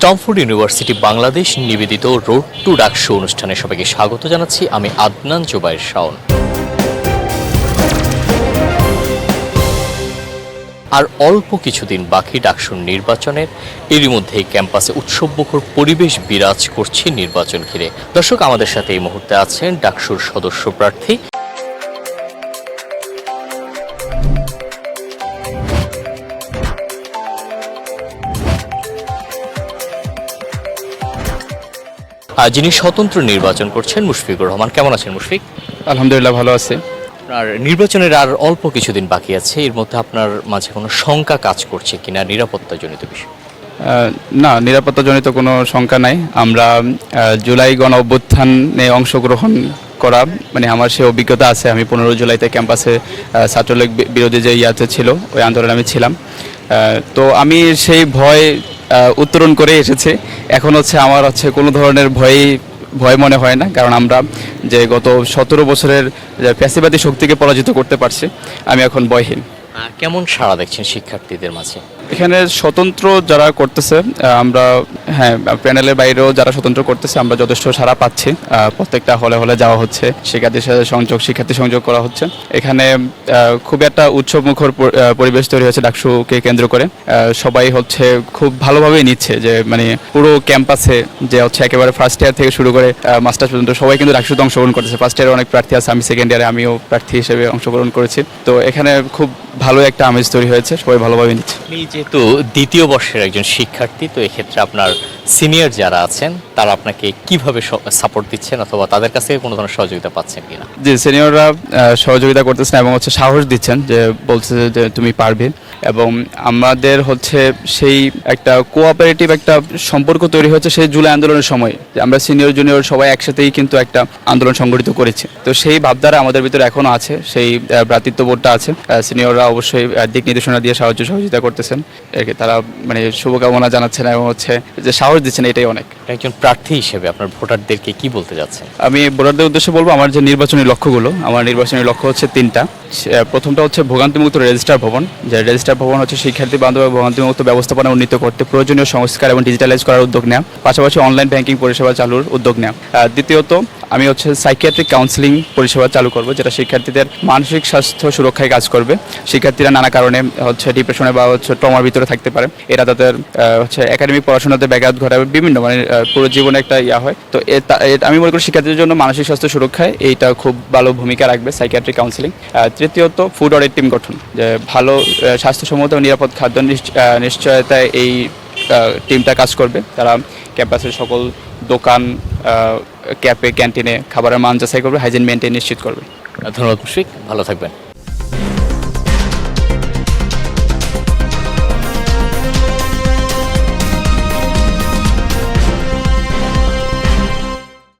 স্টমফোর্ড university Bangladesh নিবেদিত road two ডাকশো অনুষ্ঠানে সবাইকে স্বাগত জানাচ্ছি। আমি আদনান জোবাইর শাওন। আর অল্প কিছুদিন বাকি ডাকসুর নির্বাচনের, এরই মধ্যেই ক্যাম্পাসে উৎসবমুখর পরিবেশ বিরাজ করছে নির্বাচন ঘিরে। দর্শক, আমাদের সাথে এই মুহূর্তে আছেন ডাকসুর সদস্য প্রার্থী যিনি স্বতন্ত্র নির্বাচন করছেন মুশফিকুর রহমান। কেমন আছেন মুশফিক? আলহামদুলিল্লাহ ভালো আছে। আর নির্বাচনের আর অল্প কিছুদিন বাকি আছে এর মধ্যে আপনার মাঝে কোনো শঙ্কা কাজ করছে কিনা নিরাপত্তাজনিত বিষয়? না নিরাপত্তাজনিত কোনো শঙ্কা নাই। আমরা জুলাই গণ অভ্যুত্থানে অংশগ্রহণ করা মানে আমার সেই অভিজ্ঞতা আছে। আমি পনেরো জুলাইতে ক্যাম্পাসে ছাত্রলীগ বিরোধী যে ইয়াতে ছিল ওই আন্দোলনে আমি ছিলাম। তো আমি সেই ভয় উত্তরণ করে এসেছে। এখন হচ্ছে আমার হচ্ছে কোনো ধরনের ভয়ই, ভয় মনে হয় না, কারণ আমরা যে গত সতেরো বছরের প্যাসিবাদী শক্তিকে পরাজিত করতে পারছি, আমি এখন ভয়হীন। কেমন সাড়া দেখছেন শিক্ষার্থীদের মাঝে? এখানে স্বতন্ত্র যারা করতেছে আমরা হ্যাঁ প্যানেলের বাইরেও যারা স্বতন্ত্র করতেছে আমরা যথেষ্ট সারা পাচ্ছি। প্রত্যেকটা হলে হলে যাওয়া হচ্ছে শিক্ষার্থীর সাথে সংযোগ শিক্ষার্থী সংযোগ করা হচ্ছে। এখানে খুব একটা উৎসবমুখর প- আহ, পরিবেশ তৈরি হয়েছে ডাকসুকে কেন্দ্র করে। সবাই হচ্ছে খুব ভালোভাবেই নিচ্ছে যে মানে পুরো ক্যাম্পাসে যে হচ্ছে একেবারে ফার্স্ট ইয়ার থেকে শুরু করে মাস্টার্স পর্যন্ত সবাই কিন্তু ডাকসুতে অংশগ্রহণ করতেছে। ফার্স্ট ইয়ারে অনেক প্রার্থী আছে আমি সেকেন্ড ইয়ারে আমিও প্রার্থী হিসেবে অংশগ্রহণ করেছি। তো এখানে খুব ভালো একটা আমেজ তৈরি হয়েছে সবাই ভালোভাবে নিচ্ছে। যেহেতু দ্বিতীয় বর্ষের একজন শিক্ষার্থী, তো এক্ষেত্রে আপনার সিনিয়র যারা আছেন, তারা আপনাকে কীভাবে সাপোর্ট দিচ্ছেন অথবা তাদের কাছ থেকে কোনো ধরনের সহযোগিতা পাচ্ছেন কিনা? যে সিনিয়ররা সহযোগিতা করতেছেন এবং হচ্ছে সাহস দিচ্ছেন যে বলছে যে তুমি পারবে। এবং আমাদের হচ্ছে সেই একটা কোঅপারেটিভ একটা সম্পর্ক তৈরি হচ্ছে সেই জুলাই আন্দোলনের সময়। আমরা সিনিয়র জুনিয়র সবাই একসাথেই কিন্তু একটা আন্দোলন সংগঠিত করেছি। তো সেই ভাবধারা আমাদের ভিতরে এখনও আছে সেই ভ্রাতৃত্ববোধটা আছে। সিনিয়ররা অবশ্যই দিক নির্দেশনা দিয়ে সাহায্য সহযোগিতা করতেছেন। একে তারা মানে শুভকামনা জানাচ্ছেন এবং হচ্ছে যে সাহস দিচ্ছেন এটাই অনেক। একজন প্রার্থী হিসেবে আপনার ভোটারদেরকে কি বলতে যাচ্ছেন? আমি ভোটারদের উদ্দেশ্যে বলব আমার যে নির্বাচনী লক্ষ্যগুলো আমার নির্বাচনী লক্ষ্য হচ্ছে তিনটা। প্রথমটা হচ্ছে ভোগান্তিমুক্ত রেজিস্টার ভবন যে রেজিস্টার ভবন হচ্ছে শিক্ষার্থী, বান্ধব এবং ভোগান্তিমুক্ত ব্যবস্থাপনা উন্নীত করতে প্রয়োজনীয় সংস্কার এবং ডিজিটালাইজ করার উদ্যোগ নেওয়া পাশাপাশি অনলাইন ব্যাংকিং পরিষেবা চালুর উদ্যোগ নেওয়া দ্বিতীয়ত আমি হচ্ছে সাইকিয়াট্রিক কাউন্সিলিং পরিষেবা চালু করব, যেটা শিক্ষার্থীদের মানসিক স্বাস্থ্য সুরক্ষায় কাজ করবে। শিক্ষার্থীরা নানা কারণে হচ্ছে ডিপ্রেশনে বা হচ্ছে ট্রমার ভিতরে থাকতে পারে। এরা তাদের হচ্ছে একাডেমিক পড়াশোনাতে ব্যাঘাত ঘটাবে, বিভিন্ন মানে পুরো জীবনে একটা ইয়া হয়। তো আমি মনে করি শিক্ষার্থীদের জন্য মানসিক স্বাস্থ্য সুরক্ষায় এইটা খুব ভালো ভূমিকা রাখবে সাইকিয়াট্রিক কাউন্সিলিং তৃতীয়ত ফুড অডিট টিম গঠন, যে ভালো স্বাস্থ্যসম্মত ও নিরাপদ খাদ্য নিশ্চয়তায় এই টিমটা কাজ করবে। তারা ক্যাম্পাসের সকল দোকান ক্যাফে ক্যান্টিনে খাবারের মান যাচাই করবে হাইজিন মেনটেন নিশ্চিত করবে। ধন্যবাদ মুশফিক। ভালো থাকবেন।